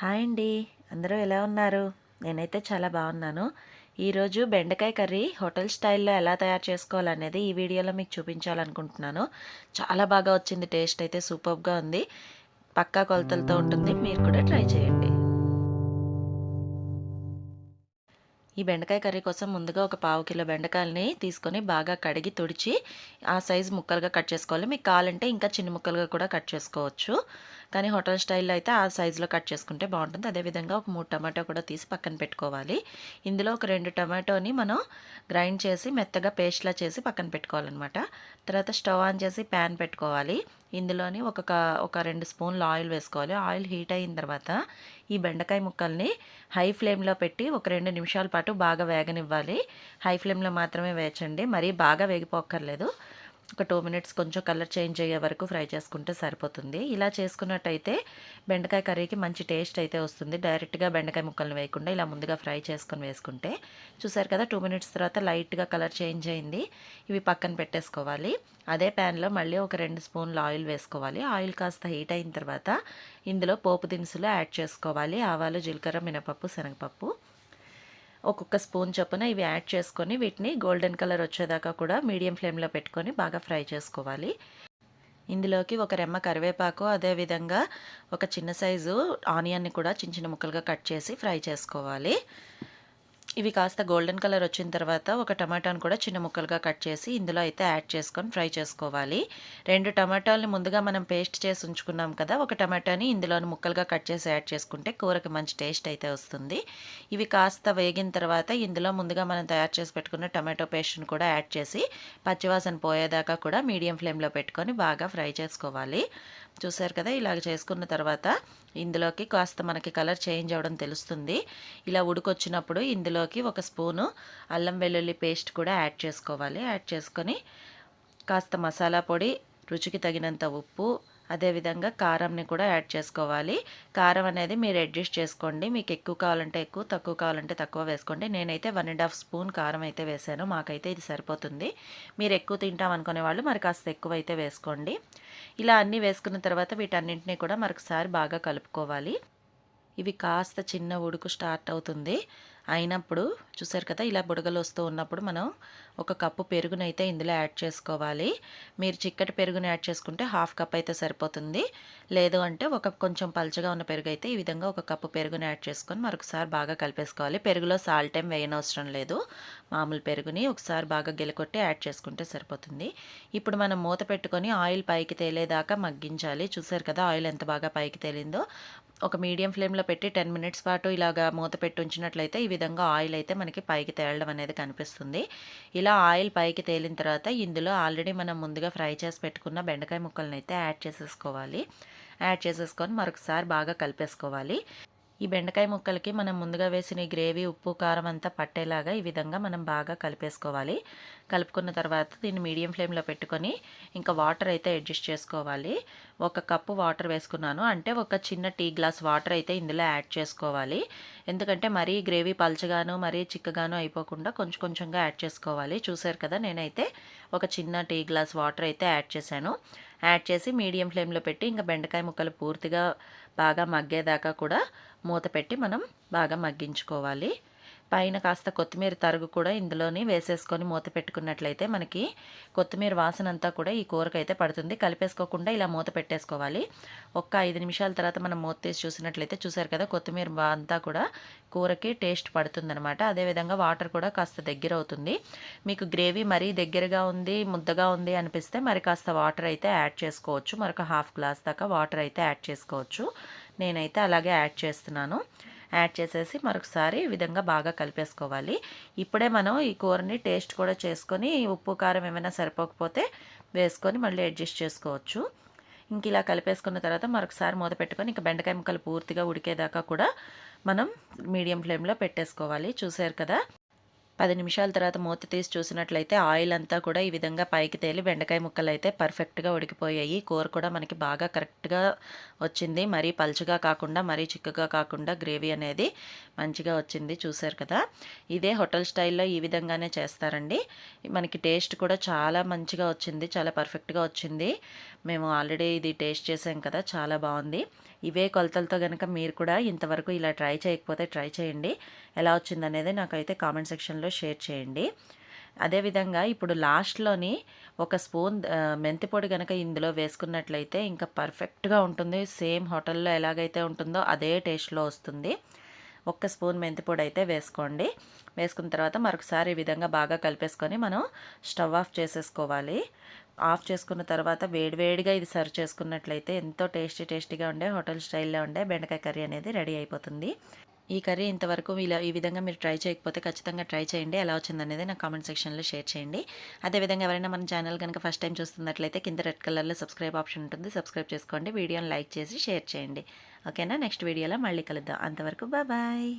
Hi అండి. అందరూ ఎలా ఉన్నారు? నేనైతే చాలా బాగున్నాను. ఈరోజు బెండకాయ కర్రీ హోటల్ స్టైల్లో ఎలా తయారు చేసుకోవాలనేది ఈ వీడియోలో మీకు చూపించాలనుకుంటున్నాను. చాలా బాగా వచ్చింది టేస్ట్ అయితే సూపర్గా ఉంది. పక్కా కొలతలతో ఉంటుంది. మీరు కూడా ట్రై చేయండి. ఈ బెండకాయ కర్రీ కోసం ముందుగా ఒక పావు కిలో బెండకాయలని తీసుకొని బాగా కడిగి తుడిచి ఆ సైజు ముక్కలుగా కట్ చేసుకోవాలి. మీకు కావాలంటే ఇంకా చిన్న ముక్కలుగా కూడా కట్ చేసుకోవచ్చు. కానీ హోటల్ స్టైల్లో అయితే ఆ సైజులో కట్ చేసుకుంటే బాగుంటుంది. అదేవిధంగా ఒక మూడు టమాటో కూడా తీసి పక్కన పెట్టుకోవాలి. ఇందులో ఒక రెండు టమాటోని మనం గ్రైండ్ చేసి మెత్తగా పేస్ట్లా చేసి పక్కన పెట్టుకోవాలన్నమాట. తర్వాత స్టవ్ ఆన్ చేసి ప్యాన్ పెట్టుకోవాలి. ఇందులోని ఒక ఒక రెండు స్పూన్లు ఆయిల్ వేసుకోవాలి. ఆయిల్ హీట్ అయిన తర్వాత ఈ బెండకాయ ముక్కల్ని హై ఫ్లేమ్లో పెట్టి ఒక రెండు నిమిషాల పాటు బాగా వేగనివ్వాలి. హై ఫ్లేమ్లో మాత్రమే వేచండి. మరీ బాగా వేగిపోక్కర్లేదు. ఒక టూ మినిట్స్ కొంచెం కలర్ చేంజ్ అయ్యే వరకు ఫ్రై చేసుకుంటే సరిపోతుంది. ఇలా చేసుకున్నట్టయితే బెండకాయ కర్రీకి మంచి టేస్ట్ అయితే వస్తుంది. డైరెక్ట్గా బెండకాయ ముక్కలను వేయకుండా ఇలా ముందుగా ఫ్రై చేసుకొని వేసుకుంటే చూసారు కదా టూ మినిట్స్ తర్వాత లైట్గా కలర్ చేంజ్ అయింది. ఇవి పక్కన పెట్టేసుకోవాలి. అదే ప్యాన్లో మళ్ళీ ఒక రెండు స్పూన్లు ఆయిల్ వేసుకోవాలి. ఆయిల్ కాస్త హీట్ అయిన తర్వాత ఇందులో పోపు దినుసులు యాడ్ చేసుకోవాలి. ఆవాలు జీలకర్ర మినపప్పు శనగపప్పు. ఒక్కొక్క స్పూన్ చొప్పున ఇవి యాడ్ చేసుకొని వీటిని గోల్డెన్ కలర్ వచ్చేదాకా కూడా మీడియం ఫ్లేమ్లో పెట్టుకొని బాగా ఫ్రై చేసుకోవాలి. ఇందులోకి ఒక రెమ్మ కరివేపాకు అదేవిధంగా ఒక చిన్న సైజు ఆనియన్ని కూడా చిన్న చిన్న ముక్కలుగా కట్ చేసి ఫ్రై చేసుకోవాలి. ఇవి కాస్త గోల్డెన్ కలర్ వచ్చిన తర్వాత ఒక టమాటాను కూడా చిన్న ముక్కలుగా కట్ చేసి ఇందులో అయితే యాడ్ చేసుకొని ఫ్రై చేసుకోవాలి. రెండు టమాటాలని ముందుగా మనం పేస్ట్ చేసి ఉంచుకున్నాం కదా ఒక టమాటాని ఇందులోని ముక్కలుగా కట్ చేసి యాడ్ చేసుకుంటే కూరకి మంచి టేస్ట్ అయితే వస్తుంది. ఇవి కాస్త వేగిన తర్వాత ఇందులో ముందుగా మనం తయారు చేసి పెట్టుకున్న టమాటో పేస్ట్ని కూడా యాడ్ చేసి పచ్చివాసన పోయేదాకా కూడా మీడియం ఫ్లేమ్లో పెట్టుకొని బాగా ఫ్రై చేసుకోవాలి. చూసారు కదా ఇలాగ చేసుకున్న తర్వాత ఇందులోకి కాస్త మనకి కలర్ చేంజ్ అవ్వడం తెలుస్తుంది. ఇలా ఉడికొచ్చినప్పుడు ఇందులోకి ఒక స్పూను అల్లం వెల్లుల్లి పేస్ట్ కూడా యాడ్ చేసుకోవాలి. యాడ్ చేసుకొని కాస్త మసాలా పొడి రుచికి తగినంత ఉప్పు అదేవిధంగా కారంని కూడా యాడ్ చేసుకోవాలి. కారం అనేది మీరు అడ్జస్ట్ చేసుకోండి. మీకు ఎక్కువ కావాలంటే ఎక్కువ తక్కువ కావాలంటే తక్కువ వేసుకోండి. నేనైతే వన్ అండ్ హాఫ్ స్పూన్ కారం అయితే వేసాను. మాకైతే ఇది సరిపోతుంది. మీరు ఎక్కువ తింటాం అనుకునే వాళ్ళు మరి కాస్త ఎక్కువ అయితే వేసుకోండి. ఇలా అన్నీ వేసుకున్న తర్వాత వీటన్నింటినీ కూడా మరొకసారి బాగా కలుపుకోవాలి. ఇవి కాస్త చిన్న ఉడుకు స్టార్ట్ అవుతుంది. అయినప్పుడు చూసారు కదా ఇలా బుడగలు వస్తూ ఉన్నప్పుడు మనం ఒక కప్పు పెరుగునైతే ఇందులో యాడ్ చేసుకోవాలి. మీరు చిక్కటి పెరుగుని యాడ్ చేసుకుంటే హాఫ్ కప్ అయితే సరిపోతుంది. లేదు అంటే ఒక కొంచెం పలుచగా ఉన్న పెరుగు అయితే ఈ విధంగా ఒక కప్పు పెరుగుని యాడ్ చేసుకొని మరొకసారి బాగా కలిపేసుకోవాలి. పెరుగులో సాల్ట్ ఏం వేయనవసరం లేదు. మామూలు పెరుగుని ఒకసారి బాగా గెలకొట్టి యాడ్ చేసుకుంటే సరిపోతుంది. ఇప్పుడు మనం మూత పెట్టుకొని ఆయిల్ పైకి తేలేదాకా మగ్గించాలి. చూసారు కదా ఆయిల్ ఎంత బాగా పైకి తేలిందో. ఒక మీడియం ఫ్లేమ్లో పెట్టి టెన్ మినిట్స్ పాటు ఇలాగా మూత పెట్టి ఉంచినట్లయితే ఈ విధంగా ఆయిల్ అయితే మనకి పైకి తేలడం అనేది కనిపిస్తుంది. ఇలా ఆయిల్ పైకి తేలిన తర్వాత ఇందులో ఆల్రెడీ మనం ముందుగా ఫ్రై చేసి పెట్టుకున్న బెండకాయ ముక్కలను అయితే యాడ్ చేసేసుకోవాలి. యాడ్ చేసేసుకొని మరొకసారి బాగా కలిపేసుకోవాలి. ఈ బెండకాయ ముక్కలకి మనం ముందుగా వేసిన గ్రేవీ ఉప్పు కారం అంతా పట్టేలాగా ఈ విధంగా మనం బాగా కలిపేసుకోవాలి. కలుపుకున్న తర్వాత దీన్ని మీడియం ఫ్లేమ్లో పెట్టుకొని ఇంకా వాటర్ అయితే అడ్జస్ట్ చేసుకోవాలి. ఒక కప్పు వాటర్ వేసుకున్నాను. అంటే ఒక చిన్న టీ గ్లాస్ వాటర్ అయితే ఇందులో యాడ్ చేసుకోవాలి. ఎందుకంటే మరీ గ్రేవీ పల్చగాను మరీ చిక్కగాను అయిపోకుండా కొంచెం కొంచెంగా యాడ్ చేసుకోవాలి. చూసారు కదా నేనైతే ఒక చిన్న టీ గ్లాస్ వాటర్ అయితే యాడ్ చేశాను. యాడ్ చేసి మీడియం ఫ్లేమ్లో పెట్టి ఇంకా బెండకాయ ముక్కలు పూర్తిగా బాగా మగ్గేదాకా కూడా మూత పెట్టి మనం బాగా మగ్గించుకోవాలి. పైన కాస్త కొత్తిమీర తరుగు కూడా ఇందులోని వేసేసుకొని మూత పెట్టుకున్నట్లయితే మనకి కొత్తిమీర వాసన అంతా కూడా ఈ కూరకైతే పడుతుంది. కలిపేసుకోకుండా ఇలా మూత పెట్టేసుకోవాలి. ఒక్క ఐదు నిమిషాల తర్వాత మనం మూత తీసి చూసినట్లయితే చూసారు కదా కొత్తిమీర అంతా కూడా కూరకి టేస్ట్ పడుతుందనమాట అదేవిధంగా వాటర్ కూడా కాస్త దగ్గర అవుతుంది. మీకు గ్రేవీ మరీ దగ్గరగా ఉంది ముద్దగా ఉంది అనిపిస్తే మరి కాస్త వాటర్ అయితే యాడ్ చేసుకోవచ్చు. మరొక హాఫ్ గ్లాస్ దాకా వాటర్ అయితే యాడ్ చేసుకోవచ్చు. నేనైతే అలాగే యాడ్ చేస్తున్నాను. యాడ్ చేసేసి మరొకసారి ఈ విధంగా బాగా కలిపేసుకోవాలి. ఇప్పుడే మనం ఈ కూరని టేస్ట్ కూడా చేసుకొని ఉప్పు కారం ఏమైనా సరిపోకపోతే వేసుకొని మళ్ళీ అడ్జస్ట్ చేసుకోవచ్చు. ఇంక ఇలా కలిపేసుకున్న తర్వాత మరొకసారి మూత పెట్టుకొని ఇంకా బెండకాయ ముక్కలు పూర్తిగా ఉడికేదాకా కూడా మనం మీడియం ఫ్లేమ్లో పెట్టేసుకోవాలి. చూసారు కదా? పది నిమిషాల తర్వాత మూత తీసి చూసినట్లయితే ఆయిల్ అంతా కూడా ఈ విధంగా పైకి తేలి బెండకాయ ముక్కలు అయితే పర్ఫెక్ట్గా ఉడికిపోయాయి. కూర కూడా మనకి బాగా కరెక్ట్గా వచ్చింది. మరీ పలుచగా కాకుండా మరీ చిక్కగా కాకుండా గ్రేవీ అనేది మంచిగా వచ్చింది. చూసారు కదా? ఇదే హోటల్ స్టైల్లో ఈ విధంగానే చేస్తారండి. మనకి టేస్ట్ కూడా చాలా మంచిగా వచ్చింది. చాలా పర్ఫెక్ట్గా వచ్చింది. మేము ఆల్రెడీ ఇది టేస్ట్ చేసాం కదా? చాలా బాగుంది. ఇవే కొలతలతో కనుక మీరు కూడా ఇంతవరకు ఇలా ట్రై చేయకపోతే ట్రై చేయండి. ఎలా వచ్చిందనేది నాకైతే కామెంట్ సెక్షన్లో షేర్ చేయండి. అదేవిధంగా ఇప్పుడు లాస్ట్లోని ఒక స్పూన్ మెంతి పొడి కనుక ఇందులో వేసుకున్నట్లయితే ఇంకా పర్ఫెక్ట్గా ఉంటుంది. సేమ్ హోటల్లో ఎలాగైతే ఉంటుందో అదే టేస్ట్లో వస్తుంది. ఒక్క స్పూన్ మెంతి పొడి అయితే వేసుకోండి. వేసుకున్న తర్వాత మరొకసారి ఈ విధంగా బాగా కలిపేసుకొని మనం స్టవ్ ఆఫ్ చేసేసుకోవాలి. ఆఫ్ చేసుకున్న తర్వాత వేడివేడిగా ఇది సర్వ్ చేసుకున్నట్లయితే ఎంతో టేస్టీ టేస్టీగా ఉండే హోటల్ స్టైల్లో ఉండే బెండకాయ కర్రీ అనేది రెడీ అయిపోతుంది. ఈ కర్రీ ఇంతవరకు ఇలా ఈ విధంగా మీరు ట్రై చేయకపోతే ఖచ్చితంగా ట్రై చేయండి. ఎలా వచ్చిందనేది నాకు కామెంట్ సెక్షన్లో షేర్ చేయండి. అదేవిధంగా ఎవరైనా మన ఛానల్ కనుక ఫస్ట్ టైం చూస్తున్నట్లయితే కింద రెడ్ కలర్లో సబ్స్క్రైబ్ ఆప్షన్ ఉంటుంది. సబ్స్క్రైబ్ చేసుకోండి. వీడియోని లైక్ చేసి షేర్ చేయండి. ఓకేనా? నెక్స్ట్ వీడియోలో మళ్ళీ కలుద్దాం. అంతవరకు బాయ్